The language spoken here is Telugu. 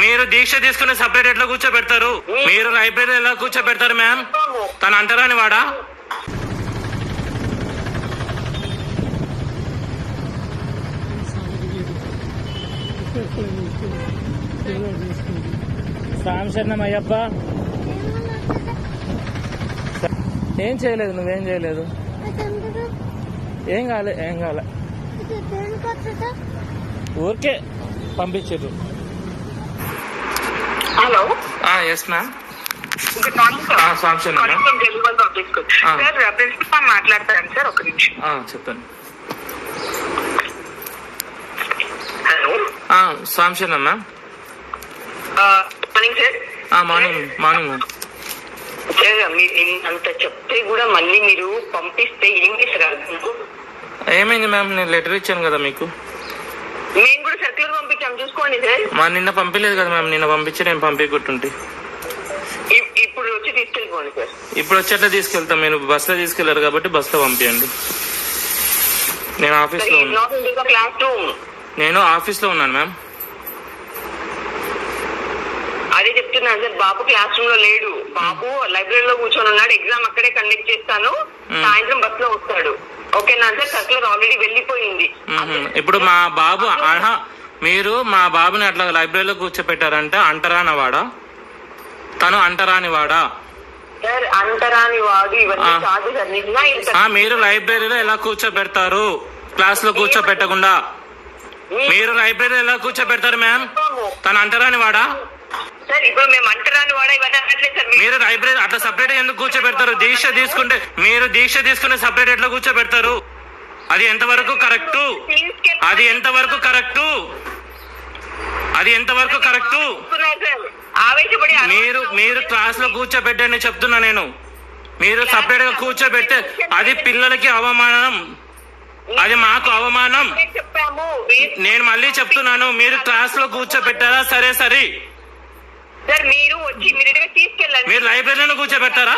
మీరు దీక్ష తీసుకుని సపరేట్ ఎట్లా కూర్చోబెడతారు? మీరు లైబ్రరీ ఎలా కూర్చోబెడతారు మ్యామ్ తను అంటరాని వాడా? సాంశరణం అయ్యప్ప. ఏం చేయలేదు నువ్వేం చేయలేదు? ఏం కాలే ఏం కాలే. ఊరికే పంపించారు. Hello yes ma'am good morning sir delivery public school Ah. Sir principal మాట్లాడతాను సార్ ఒక నిమిషం. చెప్పండి. Hello సాంశరణం ma'am morning sir morning morning ma'am sir మీరు అంత చెప్తే కూడా మళ్ళీ మీరు పంపిస్తే ఏం చేస్తారు? ఏమైంది మ్యామ్ నేను లెటర్ ఇచ్చాను కదా మీకు మేము కూడా సర్క్యులర్ పంపించాం చూసుకోండి సార్ మా నిన్న పంపించలేదు కదా మ్యామ్ నిన్న పంపించి నేను పంపించుకుంటుంటే ఇప్- ఇప్పుడు వచ్చి తీసుకెళ్ళిపోండి సార్. ఇప్పుడు వచ్చేట్లా తీసుకెళ్తాం. మీరు బస్సులో తీసుకెళ్ళారు కాబట్టి బస్సులో పంపించండి నేను సార్ ఆఫీస్లో క్లాస్ రూమ్. నేను ఆఫీస్లో ఉన్నాను మ్యామ్. అదే చెప్తున్నాను సార్ బాబు క్లాస్ రూమ్లో లేడు. బాబు లైబ్రరీలో కూర్చొని ఉన్నాడు. ఎగ్జామ్ అక్కడే కండక్ట్ చేస్తాను. సాయంత్రం బస్లో వస్తాడు. ఓకేనా సార్? సర్కులర్ ఆల్రెడీ వెళ్ళిపోయింది. ఇప్పుడు మా బాబు మీరు మా బాబుని అట్లా లైబ్రరీలో కూర్చోపెట్టారంటే అంటరాని వాడా తను అంటరాని వాడా అంటరాని మీరు లైబ్రరీలో ఎలా కూర్చోబెడతారు క్లాస్లో కూర్చోబెట్టకుండా మీరు లైబ్రరీలో ఎలా కూర్చోబెడతారు మ్యామ్? తను అంటరాని వాడా మీరు లైబ్రరీ అట్లా సపరేట్ ఎందుకు కూర్చోబెడతారు దీక్ష తీసుకుంటే మీరు దీక్ష తీసుకునే సపరేట్ ఎట్లా కూర్చోబెడతారు అది ఎంతవరకు కరెక్టు? అది ఎంతవరకు కరెక్టు? అది ఎంతవరకు కరెక్టు? మీరు మీరు క్లాస్లో కూర్చోబెట్టండి చెప్తున్నా నేను. మీరు సపరేట్గా కూర్చోబెడితే అది పిల్లలకి అవమానం. అది మాకు అవమానం. నేను మళ్ళీ చెప్తున్నాను మీరు క్లాస్లో కూర్చోబెట్టారా? సరే సరే. మీరు లైబ్రరీలో కూర్చోబెట్టారా